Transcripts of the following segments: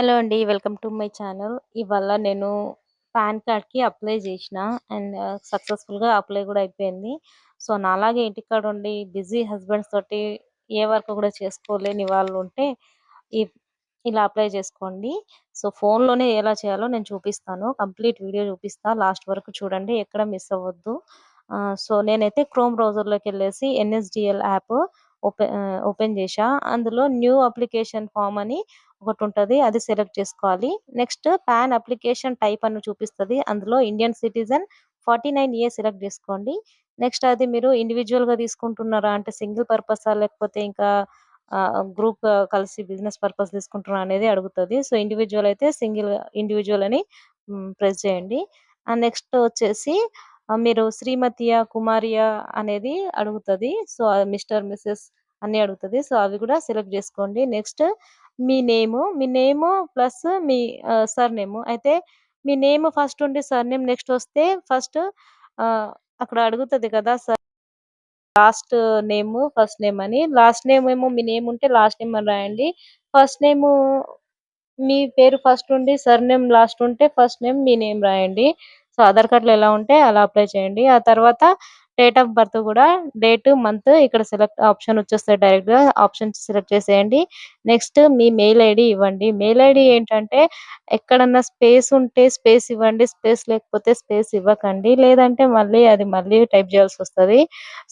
Hello అండి. Welcome to my channel. ఇవాళ నేను పాన్ కార్డ్‌కి అప్లై చేసిన. అండ్ సక్సెస్‌ఫుల్‌గా అప్లై కూడా అయిపోయింది. సో, నాలాగే ఇంటికాడ ఉండి బిజీ హస్బెండ్స్ తోటి ఏ వర్క్ కూడా చేసుకోలేని వాళ్ళు ఉంటే ఇలా అప్లై చేసుకోండి. సో, ఫోన్‌లోనే ఎలా చేయాలో నేను చూపిస్తాను. కంప్లీట్ వీడియో చూపిస్తా. లాస్ట్ వరకు చూడండి. ఎక్కడ మిస్ అవ్వద్దు. సో, నేనైతే క్రోమ్ బ్రౌజర్‌లోకెళ్ళేసి ఎన్ఎస్డిఎల్ యాప్ ఓపెన్ ఓపెన్ చేశా. అందులో న్యూ అప్లికేషన్ ఫామ్ అని ఒకటి ఉంటుంది అది సెలెక్ట్ చేసుకోవాలి. నెక్స్ట్ పాన్ అప్లికేషన్ టైప్ అని చూపిస్తుంది అందులో ఇండియన్ సిటిజన్ 49 ఏ సెలెక్ట్ చేసుకోండి. నెక్స్ట్ అది మీరు ఇండివిజువల్గా తీసుకుంటున్నారా? అంటే సింగిల్ పర్పసా? లేకపోతే ఇంకా గ్రూప్ కలిసి బిజినెస్ పర్పస్ తీసుకుంటున్నా అనేది అడుగుతుంది సో, ఇండివిజువల్ అయితే సింగిల్ ఇండివిజువల్ అని ప్రెస్ చేయండి. నెక్స్ట్ వచ్చేసి మీరు శ్రీమతియా? కుమారియా? అనేది అడుగుతుంది సో, మిస్టర్, మిస్సెస్ అన్నీ అడుగుతుంది సో, అవి కూడా సెలెక్ట్ చేసుకోండి. నెక్స్ట్ మీ నేము, మీ నేము ప్లస్ మీ సర్ నేమ్ అయితే మీ నేమ్ ఫస్ట్ ఉండి సర్ నేమ్ నెక్స్ట్ వస్తే ఫస్ట్ అక్కడ అడుగుతుంది కదా! Sir last name, first name అని. లాస్ట్ నేమ్ ఏమో మీ నేమ్ ఉంటే లాస్ట్ నేమ్ అని రాయండి. ఫస్ట్ నేమ్ మీ పేరు ఫస్ట్ ఉండి సర్ నేమ్ లాస్ట్ ఉంటే ఫస్ట్ నేమ్ మీ నేమ్ రాయండి. సో, ఆధార్ కార్డ్‌లో ఎలా ఉంటే అలా అప్లై చేయండి. ఆ తర్వాత డేట్ ఆఫ్ బర్త్ కూడా డేట్, మంత్ ఇక్కడ సెలెక్ట్ ఆప్షన్ వచ్చేస్తది డైరెక్ట్‌గా. ఆప్షన్ సెలెక్ట్ చేసేయండి. నెక్స్ట్ మీ మెయిల్ ఐడి ఇవ్వండి. మెయిల్ ఐడి ఏంటంటే ఎక్కడన్నా స్పేస్ ఉంటే స్పేస్ ఇవ్వండి. స్పేస్ లేకపోతే స్పేస్ ఇవ్వకండి. లేదంటే మళ్ళీ అది మళ్ళీ టైప్ చేయాల్సి వస్తుంది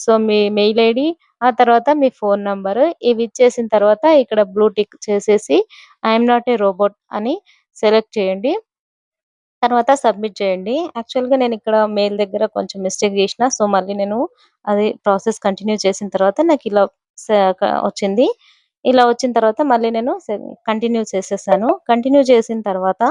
సో, మీ మెయిల్ ఐడి ఆ తర్వాత మీ ఫోన్ నంబర్ ఇవి ఇచ్చేసిన తర్వాత ఇక్కడ బ్లూ టిక్ చేసేసి ఐఎమ్ నాట్ ఏ రోబోట్ అని సెలెక్ట్ చేయండి. తర్వాత సబ్మిట్ చేయండి. యాక్చువల్‌గా నేను ఇక్కడ మెయిల్ దగ్గర కొంచెం మిస్టేక్ చేసిన సో, మళ్ళీ నేను అది ప్రాసెస్ కంటిన్యూ చేసిన తర్వాత నాకు ఇలా వచ్చింది. ఇలా వచ్చిన తర్వాత మళ్ళీ నేను కంటిన్యూ చేసేసాను. కంటిన్యూ చేసిన తర్వాత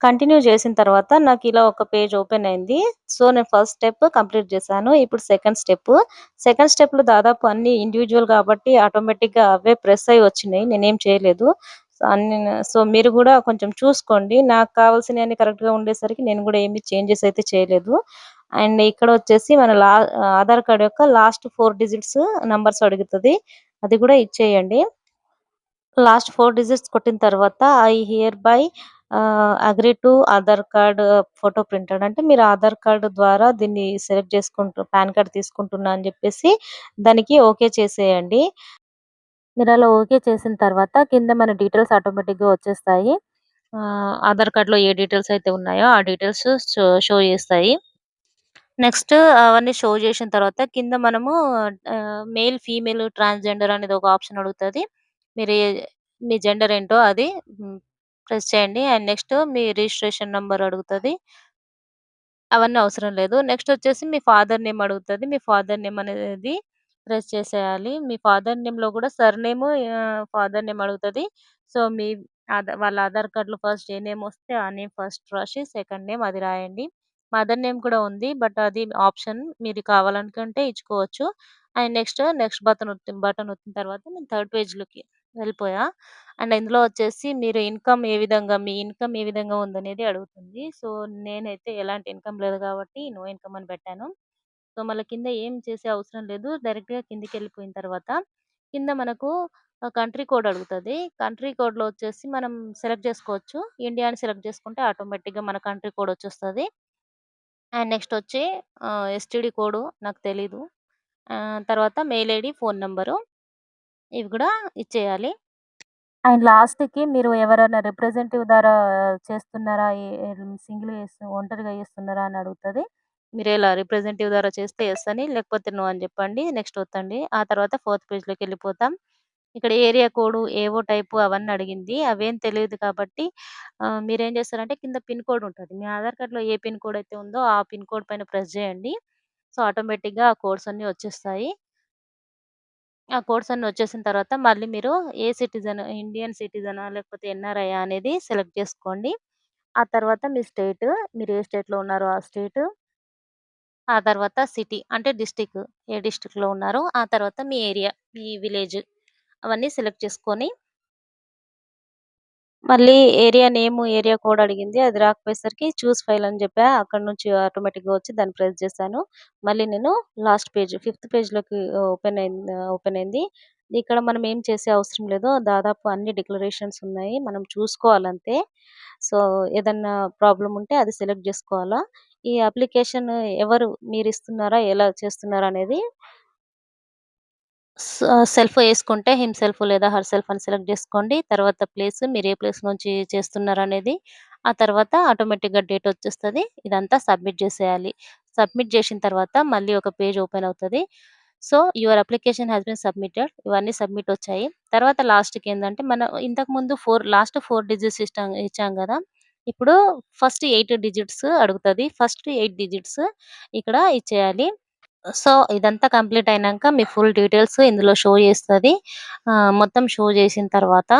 కంటిన్యూ చేసిన తర్వాత నాకు ఇలా ఒక పేజ్ ఓపెన్ అయింది. సో, నేను ఫస్ట్ స్టెప్ కంప్లీట్ చేశాను. ఇప్పుడు సెకండ్ స్టెప్. సెకండ్ స్టెప్‌లో దాదాపు అన్ని ఇండివిజువల్ కాబట్టి ఆటోమేటిక్‌గా అవే ప్రెస్ అయ్యి వచ్చినాయి. నేనేం చేయలేదు. సో, అన్ని సో, మీరు కూడా కొంచెం చూసుకోండి. నాకు కావాల్సినయన్నీ కరెక్ట్‌గా ఉండేసరికి నేను కూడా ఏమి చేంజెస్ అయితే చేయలేదు. అండ్ ఇక్కడ వచ్చేసి మన లా ఆధార్ కార్డ్ యొక్క లాస్ట్ ఫోర్ డిజిట్స్ నంబర్స్ అడుగుతది. అది కూడా ఇచ్చేయండి. లాస్ట్ ఫోర్ డిజిట్స్ కొట్టిన తర్వాత I hereby agree agree to Aadhaar card photo printed అంటే మీరు ఆధార్ కార్డు ద్వారా దీన్ని సెలెక్ట్ చేసుకుంటూ పాన్ కార్డ్ తీసుకుంటున్నా అని చెప్పేసి దానికి ఓకే చేసేయండి. మీరు అలా ఓకే చేసిన తర్వాత కింద మన డీటెయిల్స్ ఆటోమేటిక్‌గా వచ్చేస్తాయి. ఆధార్ కార్డ్‌లో ఏ డీటెయిల్స్ అయితే ఉన్నాయో ఆ డీటెయిల్స్ షో చేస్తాయి. నెక్స్ట్ అవన్నీ షో చేసిన తర్వాత కింద మనము మేల్, ఫీమేల్, ట్రాన్స్‌జెండర్ అనేది ఒక ఆప్షన్ అడుగుతుంది మీరు మీ జెండర్ ఏంటో అది ప్రెస్ చేయండి. అండ్ నెక్స్ట్ మీ రిజిస్ట్రేషన్ నెంబర్ అడుగుతుంది అవన్నీ అవసరం లేదు. నెక్స్ట్ వచ్చేసి మీ ఫాదర్ నేమ్ అడుగుతుంది మీ ఫాదర్ నేమ్ అనేది ప్రెస్ చేసేయాలి. మీ ఫాదర్ నేమ్‌లో కూడా సర్‌నేమ్ ఫాదర్ నేమ్ అడుగుతుంది సో, మీ ఆధార్ వాళ్ళ ఆధార్ కార్డులో ఫస్ట్ ఏ నేమ్ వస్తే ఆ నేమ్ ఫస్ట్ రాసి సెకండ్ నేమ్ అది రాయండి. మదర్ నేమ్ కూడా ఉంది. బట్ అది ఆప్షన్ మీరు కావాలనుకుంటే ఇచ్చుకోవచ్చు. And next, next button button వచ్చిన తర్వాత నేను థర్డ్ పేజ్‌లోకి వెళ్ళిపోయా. అండ్ ఇందులో వచ్చేసి మీరు ఇన్‌కమ్ ఏ విధంగా మీ ఇన్‌కమ్ ఏ విధంగా ఉందనేది అడుగుతుంది. సో, నేనైతే ఎలాంటి ఇన్‌కమ్ లేదు కాబట్టి నో ఇన్‌కమ్ అని పెట్టాను. సో, మళ్ళీ కింద ఏం చేసే అవసరం లేదు. డైరెక్ట్‌గా కిందకెళ్ళిపోయిన తర్వాత కింద మనకు కంట్రీ కోడ్ అడుగుతది. కంట్రీ కోడ్‌లో వచ్చేసి మనం సెలెక్ట్ చేసుకోవచ్చు. ఇండియా అని సెలెక్ట్ చేసుకుంటే ఆటోమేటిక్‌గా మన కంట్రీ కోడ్ వచ్చేస్తుంది అండ్ నెక్స్ట్ వచ్చి ఎస్టీడీ కోడ్ నాకు తెలీదు. తర్వాత మెయిల్ ఐడి ఫోన్ నెంబరు ఇవి కూడా ఇచ్చేయాలి. అండ్ లాస్ట్‌కి మీరు ఎవరైనా రిప్రజెంటేటివ్ ద్వారా చేస్తున్నారా? సింగిల్ సింగిల్‌గా చేస్తు ఒంటరిగా చేస్తున్నారా అని అడుగుతది. మీరు ఇలా రిప్రజెంటేటివ్ ద్వారా చేస్తే ఎస్ అని, లేకపోతే నో అని చెప్పండి. నెక్స్ట్ ఒత్తండి. ఆ తర్వాత ఫోర్త్ పేజ్‌లోకెళ్ళిపోతాం. ఇక్కడ ఏరియా కోడ్, ఏవో టైపు అవన్నీ అడిగింది. అవేం తెలియదు కాబట్టి మీరేం చేస్తారంటే కింద పిన్ కోడ్ ఉంటుంది మీ ఆధార్ కార్డ్‌లో ఏ పిన్ కోడ్ అయితే ఉందో ఆ పిన్ కోడ్ పైన ప్రెస్ చేయండి. సో, ఆటోమేటిక్‌గా ఆ కోడ్స్ అన్నీ వచ్చేస్తాయి. ఆ కోడ్స్ అన్నీ వచ్చేసిన తర్వాత మళ్ళీ మీరు ఏ సిటిజన్ ఇండియన్ సిటిజనా? లేకపోతే ఎన్ఆర్ఐ అనేది సెలెక్ట్ చేసుకోండి. ఆ తర్వాత మీ స్టేట్ మీరు ఏ స్టేట్‌లో ఉన్నారో ఆ స్టేట్. ఆ తర్వాత సిటీ అంటే డిస్టిక్ ఏ డిస్టిక్లో ఉన్నారో, ఆ తర్వాత మీ ఏరియా, మీ విలేజ్ అవన్నీ సెలెక్ట్ చేసుకొని మళ్ళీ ఏరియా నేమ్, ఏరియా కోడ్ అడిగింది. అది రాకపోయేసరికి చూస్ ఫైల్ అని చెప్పా. అక్కడ నుంచి ఆటోమేటిక్‌గా వచ్చి దాన్ని ప్రెస్ చేశాను. మళ్ళీ నేను లాస్ట్ పేజ్ ఫిఫ్త్ పేజ్‌లోకి ఓపెన్ అయింది ఓపెన్ అయింది. ఇక్కడ మనం ఏం చేసే అవసరం లేదు. దాదాపు అన్ని డిక్లరేషన్స్ ఉన్నాయి. మనం చూసుకోవాలంతే. సో, ఏదన్నా ప్రాబ్లమ్ ఉంటే అది సెలెక్ట్ చేసుకోవాలా ఈ అప్లికేషన్ ఎవరు మీరు ఇస్తున్నారా ఎలా చేస్తున్నారా అనేది సెల్ఫ్ వేసుకుంటే హిమ్ సెల్ఫ్ లేదా హర్ సెల్ఫ్ అని సెలెక్ట్ చేసుకోండి తర్వాత ప్లేస్ మీరు ఏ ప్లేస్ నుంచి చేస్తున్నారనేది. ఆ తర్వాత ఆటోమేటిక్‌గా డేట్ వచ్చేస్తుంది ఇదంతా సబ్మిట్ చేసేయాలి సబ్మిట్ చేసిన తర్వాత మళ్ళీ ఒక పేజ్ ఓపెన్ అవుతుంది so, your application has been submitted ఇవన్నీ సబ్మిట్ వచ్చాయి. తర్వాత లాస్ట్‌కేందంటే మనం ఇంతకుముందు ఫోర్ లాస్ట్ ఫోర్ డిజిట్స్ ఇష్టం ఇచ్చాం కదా ఇప్పుడు ఫస్ట్ ఎయిట్ డిజిట్స్ అడుగుతుంది ఫస్ట్ ఎయిట్ డిజిట్స్ ఇక్కడ ఇచ్చేయాలి. సో, ఇదంతా కంప్లీట్ అయినాక మీ ఫుల్ డీటెయిల్స్ ఇందులో షో చేస్తుంది మొత్తం షో చేసిన తర్వాత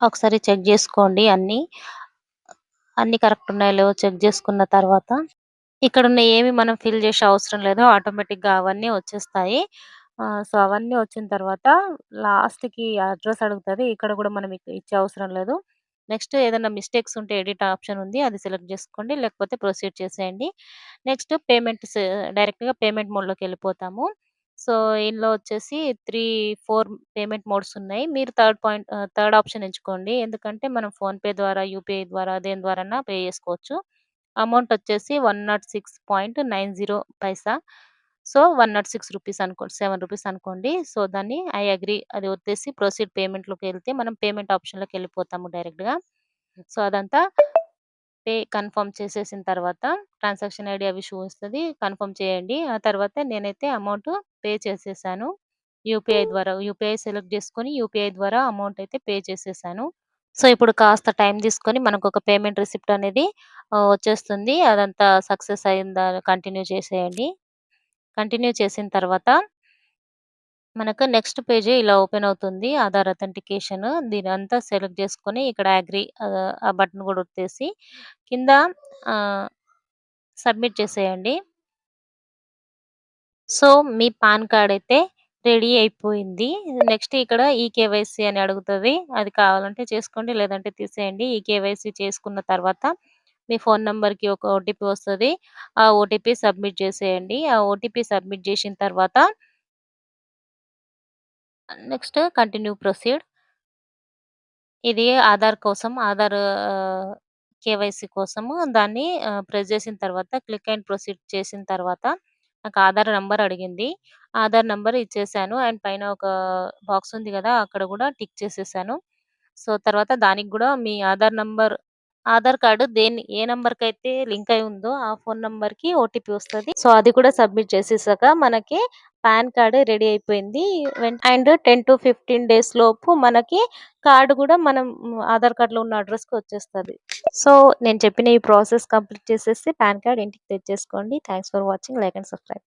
ఒకసారి చెక్ చేసుకోండి అన్నీ. అన్నీ కరెక్ట్ ఉన్నాయో లేవో చెక్ చేసుకున్న తర్వాత ఇక్కడున్న ఏమి మనం ఫిల్ చేసే అవసరం లేదు. ఆటోమేటిక్‌గా అవన్నీ వచ్చేస్తాయి. ఆహ్, సో, అవన్నీ వచ్చిన తర్వాత లాస్ట్‌కి అడ్రెస్ అడుగుతది. ఇక్కడ కూడా మనం ఇ ఇచ్చే అవసరం లేదు. నెక్స్ట్ ఏదైనా మిస్టేక్స్ ఉంటే ఎడిట్ ఆప్షన్ ఉంది. అది సెలెక్ట్ చేసుకోండి లేకపోతే ప్రొసీడ్ చేసేయండి. నెక్స్ట్ పేమెంట్ సే డైరెక్ట్‌గా పేమెంట్ మోడ్‌లోకెళ్ళిపోతాము. సో, ఇందులో వచ్చేసి 3, 4 పేమెంట్ మోడ్స్ ఉన్నాయి. మీరు third point ah, third option ఎంచుకోండి. ఎందుకంటే మనం ఫోన్‌పే ద్వారా, యూపీఐ ద్వారా దేని ద్వారాన్నా పే చేసుకోవచ్చు. అమౌంట్ వచ్చేసి 106.90 పైసా. సో, 106 రూపీస్ అనుకోండి. సెవెన్ రూపీస్ అనుకోండి. సో, దాన్ని ఐ అగ్రీ అది వచ్చేసి ప్రొసీడ్ పేమెంట్‌లోకెళ్తే మనం పేమెంట్ ఆప్షన్‌లోకెళ్ళిపోతాము డైరెక్ట్‌గా. సో, అదంతా పే కన్ఫర్మ్ చేసేసిన తర్వాత ట్రాన్సాక్షన్ ఐడి అవి షో కన్ఫర్మ్ చేయండి. ఆ తర్వాత నేనైతే అమౌంట్ పే చేసేసాను. యూపీఐ ద్వారా యూపీఐ సెలెక్ట్ చేసుకొని యూపీఐ ద్వారా అమౌంట్ అయితే పే చేసేసాను. సో, ఇప్పుడు కాస్త టైం తీసుకొని మనకు ఒక పేమెంట్ రిసిప్ట్ అనేది వచ్చేస్తుంది. అదంతా సక్సెస్ అయిందా కంటిన్యూ చేసేయండి. కంటిన్యూ చేసిన తర్వాత మనకు నెక్స్ట్ పేజే ఇలా ఓపెన్ అవుతుంది. ఆధార్ అథెంటికేషన్ దీని అంతా సెలెక్ట్ చేసుకొని ఇక్కడ అగ్రి ఆ బటన్ కూడా వచ్చేసి కింద సబ్మిట్ చేసేయండి. సో, మీ పాన్ కార్డ్ అయితే రెడీ అయిపోయింది. నెక్స్ట్ ఇక్కడ ఈకేవైసీ అని అడుగుతది. అది కావాలంటే చేసుకోండి. లేదంటే తీసేయండి. ఈకేవైసీ చేసుకున్న తర్వాత మీ ఫోను నంబర్‌కి ఒక ఓటీపీ వస్తది. ఆ ఓటీపీ సబ్మిట్ చేసేయండి. ఆ ఓటీపీ సబ్మిట్ చేసిన తర్వాత నెక్స్ట్ కంటిన్యూ ప్రొసీడ్. ఇది ఆధార్ కోసం ఆధార్ ఆహ్, కేవైసీ కోసము దాన్ని ఆహ్, ప్రెస్ చేసిన తర్వాత క్లిక్ అండ్ ప్రొసీడ్ చేసిన తర్వాత నాకు ఆధార్ నంబర్ అడిగింది. ఆధార్ నంబర్ ఇచ్చేసాను. అండ్ పైన ఒక బాక్స్ ఉంది గదా! అక్కడ గూడా టిక్ చేసేసాను. సో, తర్వాత దానికి గూడా మీ ఆధార్ నంబర్ ఆధార్ కార్డ్ దేని ఏ నంబర్‌కైతే లింక్ అయి ఉందో ఆ ఫోను నంబర్‌కి ఓటీపీ వస్తది. సో, అది కూడా సబ్మిట్ చేసేసాక మనకి పాన్ కార్డ్ రెడీ అయిపోయింది. అండ్ అండ్ 10-15 డేస్ లోపు మనకి కార్డు కూడా మనం ఆధార్ కార్డ్‌లో ఉన్న అడ్రెస్‌కి వచ్చేస్తుంది సో, నేను చెప్పిన ఈ ప్రాసెస్ కంప్లీట్ చేసేసి పాన్ కార్డ్ ఇంటికి తెచ్చేసుకోండి. Thanks for watching. Like and subscribe.